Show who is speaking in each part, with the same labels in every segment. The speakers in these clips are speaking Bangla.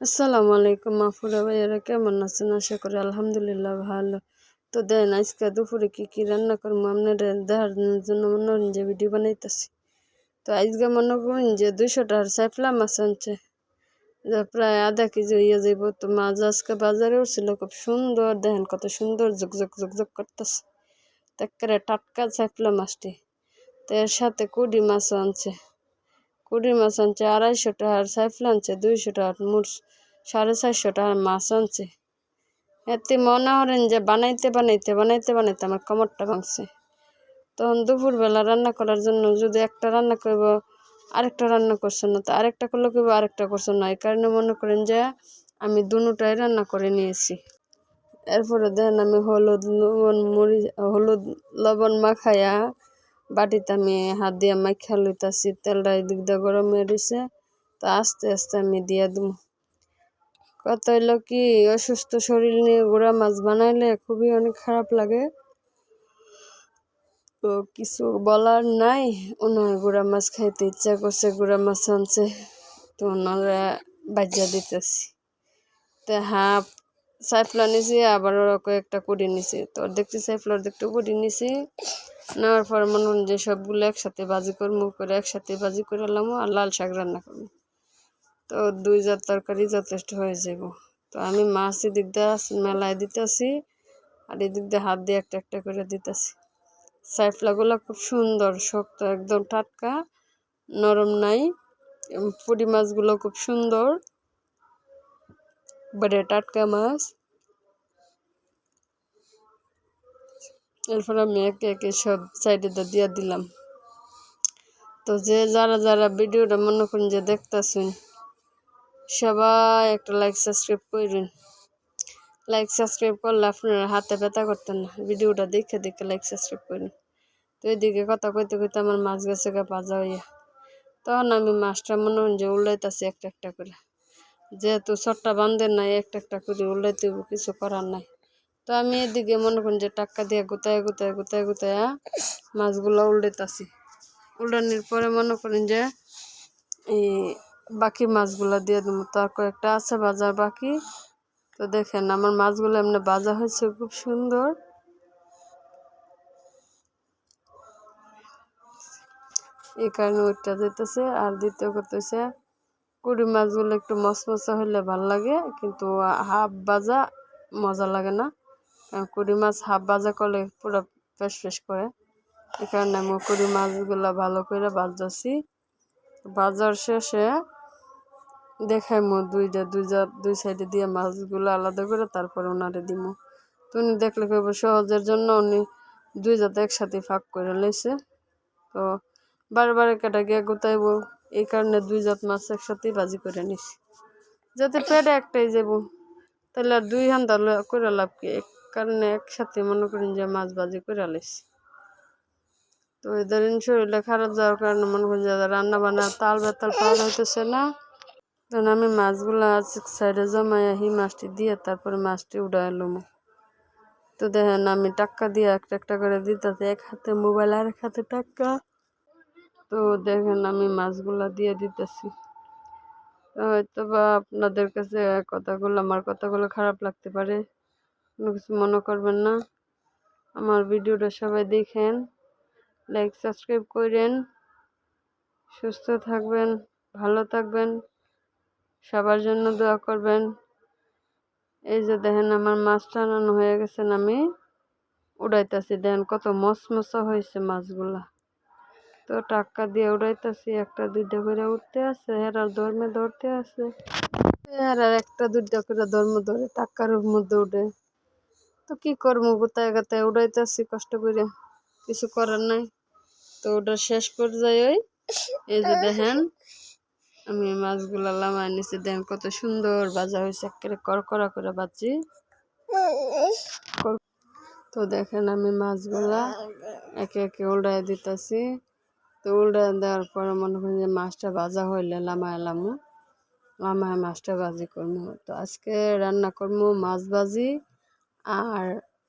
Speaker 1: আসসালামু আলাইকুম মাফুরা ভাইয়ারা, কেমন আছেন? আশা করি আলহামদুলিল্লাহ ভালো। তো দেন, আজকে দুপুরে কী কী রান্না করব? আপনারা দেখার জন্য মনে করেন যে ভিডিও বানাইতেছি। তো আজকে মনে করেন যে দুইশো টাকার সাইফলা মাছ আনছে। প্রায় আধা কেজি হইয়া যাইব। তো মাছ আজকে বাজারে উঠছিল, খুব সুন্দর। দেখেন কত সুন্দর ঝকঝক ঝকঝক করতেছে। একেবারে টাটকা সাইফলা মাছটি। তো এর সাথে কুডি মাছও আনছে। কুড়ি মাছ আনছে, আড়াইশো টাকার সাইফল আনছে, দুইশো টাকার মুড় সাড়ে চারশো টাকার মাছ আনছে। এতে মনে হলেন যে বানাইতে বানাইতে বানাইতে বানাইতে আমার কোমরটা ভাঙছে। তখন দুপুরবেলা রান্না করার জন্য যদি একটা রান্না করব, আরেকটা রান্না করছে না, তো আরেকটা করলে করব, আরেকটা করছে না। এই কারণে মনে করেন যে আমি দুটাই রান্না করে নিয়েছি। এরপরে দেখেন আমি হলুদ লবণ মরিচ, হলুদ, লবণ মাখাইয়া বাটিতে আমি হাত দিয়ে মাখা লইতাছি, তেলটা এদিক দিয়ে গরম হয়ে রয়েছে তো আস্তে আস্তে আমি দিয়ে দেবো কত হইল কি, অসুস্থ শরীর নিয়ে গুঁড়া মাছ বানাইলে খুবই অনেক খারাপ লাগে। তো কিছু বলার নাই ওনার গুঁড়া মাছ খাইতে ইচ্ছা করছে, গুঁড়া মাছ আনছে, তো ওনারা বাজ্যা দিতেছি। তো হাফ সাইফলা নিছি, আবার কয়েকটা কুড়ি নিছি। তো দেখছি সাইফলা অর্ধেকটা কুড়ি নিছি। নেওয়ার পর মনে হন যে সবগুলো একসাথে বাজি করব, করে একসাথে বাজি করে এলাম আর লাল শাক রান্না করব। তো দুই জাত তরকারি যথেষ্ট হয়ে যাব তো আমি মাছ এদিক দিয়ে মেলায় দিতেছি আর এদিক দিয়ে হাত দিয়ে একটা একটা করে দিতেছি। সাইফলাগুলো খুব সুন্দর, শক্ত, একদম টাটকা, নরম নাই। পুরি মাছগুলো খুব সুন্দর। বড়ে টাটকা মাছ এরপর আমি একে একে সব সাইডে দিয়ে দিলাম। তো যে যারা যারা ভিডিওটা মনে করেন যে দেখতেছেন, সবাই একটা লাইক সাবস্ক্রাইব করবেন লাইক সাবস্ক্রাইব করলে আপনারা হাতে ব্যথা করতেন না। ভিডিওটা দেখে দেখে লাইক সাবস্ক্রাইব করেন। তো এদিকে কথা কইতে কইতে আমার মাছ গেছে গা ভাজা হইয়া। তখন আমি মাছটা মনে হন যে উল্লাইতেছি একটা একটা করে। যেহেতু ছটটা বান্ধের নাই, একটা একটা করে উল্লাইতে কিছু করার নাই। তো আমি এদিকে মনে করেন যে টাক্কা দিয়ে গোতায় গোতায় গোতায় গুতায় মাছগুলো উল্টাইতেছি। উল্টানোর পরে মনে করেন যে এই বাকি মাছগুলো দিয়ে দেবো তার কয়েকটা আছে বাজার বাকি। তো দেখেন আমার মাছগুলো এমনি বাজা হয়েছে, খুব সুন্দর। এই কারণে ওইটা দিতেছে, আর দ্বিতীয় করতেছে কুড়ি মাছগুলো একটু মশমশা হলে ভালো লাগে, কিন্তু হাফ বাজা মজা লাগে না। কারণ কুড়ি মাছ হাফ ভাজা করলে পুরো ফ্রেশ ফ্রেশ করে। এই কারণে আমি কুড়ি মাছগুলো ভালো করে ভাজছি ভাজার শেষে দেখাই মো দুইটা দুইটা দুই সাইডে দিয়ে মাছগুলো আলাদা করে তারপরে ওনারে দিব তো উনি দেখলে কইব সহজের জন্য উনি দুই জাতে একসাথে ফাঁক করে লইছে। তো বারে বারবার কেটে গিয়ে গোতাইব এই কারণে দুই জাত মাছ একসাথেই ভাজি করে নিছি। যাতে পেটে একটাই যাব, তাহলে আর দুই হান করে লাভ কি? এক কারণে একসাথে মনে করেন যে মাছ ভাজি করে আলাইছি তো এদের শরীরটা খারাপ যাওয়ার কারণে মনে করেন যে রান্না বান্না তাল বেতাল পাওয়া যাইতেছে না তখন আমি মাছগুলো আজ সাইডে জমাই আহি মাছটি দিয়ে তারপরে মাছটি উড়াই এলাম তো দেখেন আমি টাক্কা দিয়ে একটা একটা করে দিই তাতে এক হাতে মোবাইল আর এক হাতে টাক্কা। তো দেখেন আমি মাছগুলা দিয়ে দিতেছি। হয়তো বা আপনাদের কাছে কথাগুলো, আমার কথাগুলো খারাপ লাগতে পারে। কোনো কিছু মনে করবেন না। আমার ভিডিওটা সবাই দেখেন, লাইক, সাবস্ক্রাইব করেন। সুস্থ থাকবেন, ভালো থাকবেন, সবার জন্য দোয়া করবেন। এই যে দেখেন আমার মাছ টানানো হয়ে গেছে, আমি উড়াইতেছি। দেখেন কত মশমশা হয়েছে মাছগুলা। তো টাক্কা দিয়ে উড়াইতেছি, একটা দুইটা করে উঠতে আছে, হেরার ধর্মে ধরতে আছে। আর একটা দুইটা করে ধর্ম ধরে টাক্কার মধ্যে উঠে। তো কি করব, গোতায় গাতায় উড়াইতেছি, কষ্ট করে। কিছু করার নাই। তো ওটা শেষ পর্যায়ে এই যে দেখেন, আমি মাছগুলা লামায় নিচে দেখেন কত সুন্দর বাজা হয়েছে, একেবারে করকরা করে বাজি তো দেখেন আমি মাছগুলা একে একে উল্টাই দিতেছি। তো উল্টাই দেওয়ার পরে মনে করি যে মাছটা ভাজা হইলে লামায় লামু লামায় মাছটা ভাজি করব তো আজকে রান্না করব মাছ ভাজি আর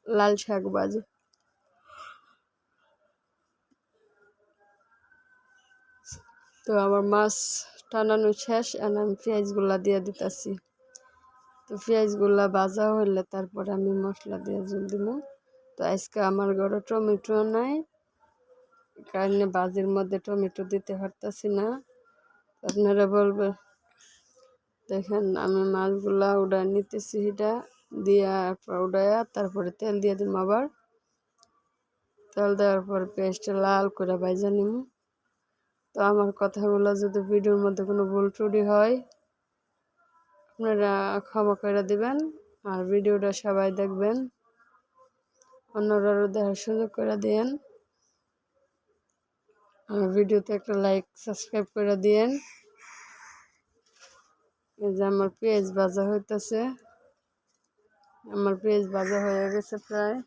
Speaker 1: লাল শাক ভাজি। তো আমার মাছ টানানো শেষ, আর আমি পেঁয়াজগুলা দিয়ে দিতেছি। তো পেঁয়াজগুলা ভাজা হইলে তারপরে আমি মশলা দিয়ে জল দিব তো আজকে আমার ঘরে টমেটো নাই কারণে বাজির মধ্যে টমেটো দিতে পারতাছি না। আপনারা বলবে, দেখেন, আমি মাছগুলা উড়াই নিতেছি এটা দিয়া উড়াইয়া তারপরে তেল দিয়ে দিব আবার। তেল দেওয়ার পর পেঁয়াজটা লাল করে ভাজা নিব তো আমার কথাগুলো যদি ভিডিওর মধ্যে কোনো ভুল ত্রুটি হয়, আপনারা ক্ষমা করে দিবেন আর ভিডিওটা সবাই দেখবেন। অন্যরাও দেখার সুযোগ করে দিয়েন। আমার ভিডিওতে একটা লাইক সাবস্ক্রাইব করে দিয়েন। এই যে আমার পেঁয়াজ ভাজা হইতেছে। আমার পেঁয়াজ ভাজা হয়ে গেছে প্রায়।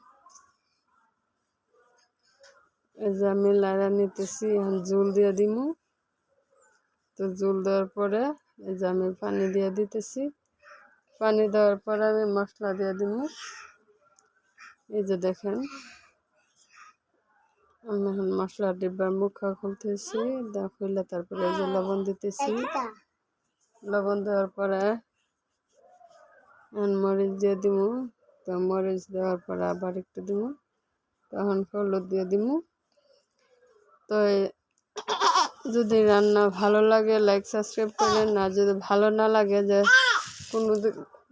Speaker 1: এই যে আমি লাড়া নিতেছি, এখন জুল দিয়ে দিমু। তো জুল দেওয়ার পরে এই যে আমি পানি দিয়ে দিতেছি। পানি দেওয়ার পরে আমি মশলা দিয়ে দিমু। এই যে দেখেন। এখন মশলা ডিব্বার মুখা খুলতেছি খুললে তারপরে যে লবণ দিতেছি। লবণ দেওয়ার পরে মরিচ দিয়ে দিমু। তো মরিচ দেওয়ার পরে আবার একটু দিমু। তখন হলুদ দিয়ে দিমু। তো যদি রান্না ভালো লাগে লাইক সাবস্ক্রাইব করেন। না যদি ভালো না লাগে যে কোনো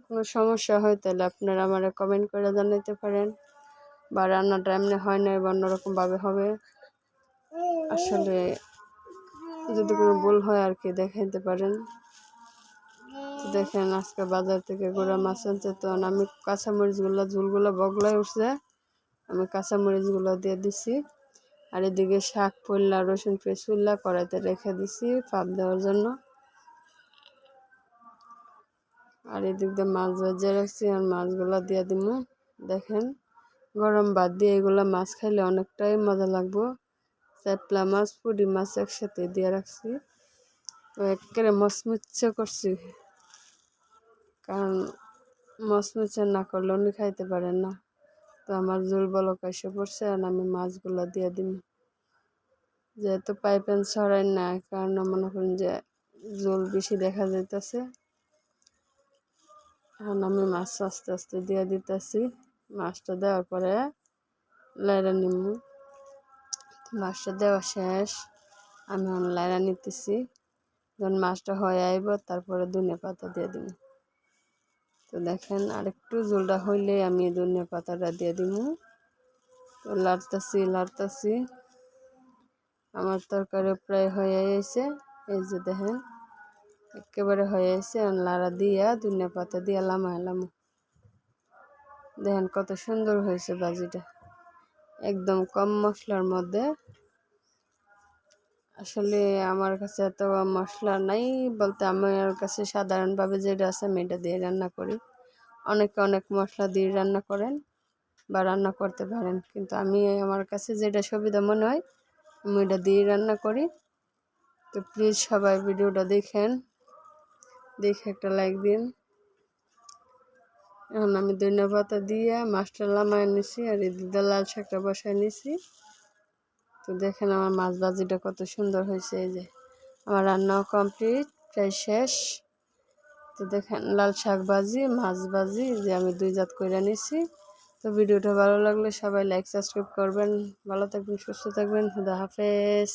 Speaker 1: কোনো সমস্যা হয়, তাহলে আপনারা আমার কমেন্ট করে জানাতে পারেন। বা রান্নাটা এমনি হয় না বা অন্যরকমভাবে হবে, আসলে যদি কোনো ভুল হয় আর কি দেখাইতে পারেন। দেখেন আজকে বাজার থেকে গোড়া মাছ আনছে, তো আমি কাঁচামরিচগুলো, ঝুলগুলো বগলাই উঠছে, আমি কাঁচামরিচগুলো দিয়ে দিছি। আর এদিকে শাক পড়লা রসুন পেঁচ উল্লা কড়াইতে রেখে দিছি পাপ দেওয়ার জন্য। আর এদিক দিয়ে মাছ ভেজে রাখছি, আর মাছগুলো দিয়ে দিব দেখেন গরম ভাত দিয়ে এগুলো মাছ খাইলে অনেকটাই মজা লাগবো। চ্যাপলা মাছ পুডি মাছ একসাথে দিয়ে রাখছি। তো একেবারে মচমুচ্ছে করছি। কারণ মচমুচ্ছে না করলে উনি খাইতে পারেন না। তো আমার জল বলক এসে পড়ছে আর আমি মাছগুলো দিয়ে দিই যেহেতু পাইপেন ছড়াই না কারণ মনে করেন যে জোল বেশি দেখা যাইতেছে। এখন আমি মাছ আস্তে আস্তে দিয়ে দিতেছি। মাছটা দেওয়ার পরে লাইরা নিমু। মাছটা দেওয়া শেষ। আমি এখন লাইরা নিতেছি। যখন মাছটা হয়ে আইব, তারপরে ধনে পাতা দিয়ে দিব। তো দেখেন, আরেকটু জোলটা হইলে আমি ধনে পাতাটা দিয়ে দিব। তো লাড়তাছি লাড়তাছি। আমার তরকারি প্রায় হয়ে গেছে এই যে দেখেন, একেবারে হয়ে গেছে লাড়া দিয়া ধনে পাতা দিয়া লামা লামো। দেখেন কত সুন্দর হয়েছে বাজিটা। একদম কম মশলার মধ্যে। আসলে আমার কাছে এত মশলা নাই বলতে আমার কাছে সাধারণভাবে যেটা আছে আমি এটা দিয়ে রান্না করি। অনেকে অনেক মশলা দিয়ে রান্না করেন বা রান্না করতে পারেন। কিন্তু আমি আমার কাছে যেটা সুবিধা মনে হয়, আমি এটা দিয়ে রান্না করি। তো প্লিজ সবাই ভিডিওটা দেখেন। দেখে একটা লাইক দিন। এখন আমি ধনিয়া পাতা দিয়ে মাছটা লামায় নিছি আর এদিকে লাল শাকটা বসায় নিছি। তো দেখেন আমার মাছ ভাজিটা কত সুন্দর হয়েছে, এই যে। আমার রান্নাও কমপ্লিট, প্রায় শেষ। তো দেখেন লাল শাক ভাজি, মাছ ভাজি যে আমি দুই জাত করে নিছি। তো ভিডিওটা ভালো লাগলে সবাই লাইক সাবস্ক্রাইব করবেন। ভালো থাকবেন, সুস্থ থাকবেন, খুদা হাফেজ।